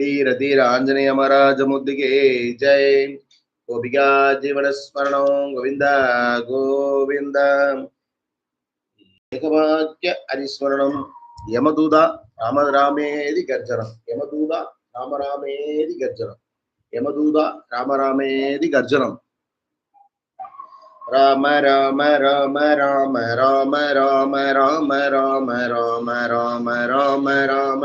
ధీర ధీర ఆంజనేయ మహారాజముద్దిగే జై గోపికా జీవన స్మరణం Govinda Govinda ఏకవాక్య అనిస్మరణం యమదూత రామరామేది గర్జనం యమదూత రామరామేది గర్జనం యమదూత రామరామేది గర్జనం Rama Rama Rama Rama Rama Rama Rama Rama Rama Rama Rama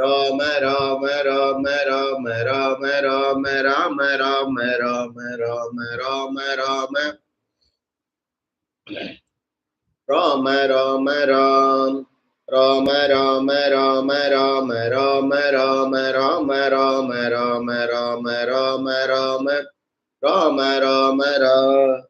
Rama Rama Rama Rama Rama Rama Rama Rama Rama Rama Rama Rama Rama Rama Ram Rama Rama Rama Rama Rama Rama Rama Rama Rama Rama Rama Rama Rama Rama Rama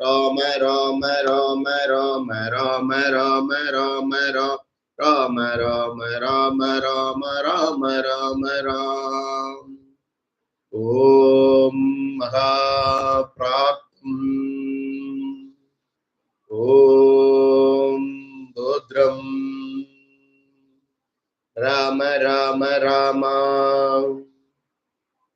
Rama Rama Rama Rama Rama Rama Rama Rama Rama Rama Rama Rama Rama Rama Rama Om Mahapraptam Om Bodram Rama Rama Rama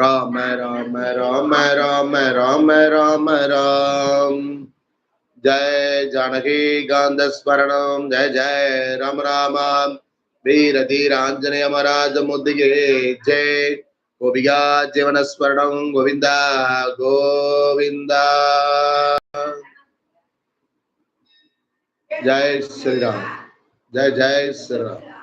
Ram Ram Ram Ram Ram Ram Ram जय जानकी गांध स्मरण जय जय राम राम वीर धीरांजने महाराज मुद्दे जय गोविया जीवन स्मरण गोविंदा गोविंदा जय श्री राम जय जय श्री राम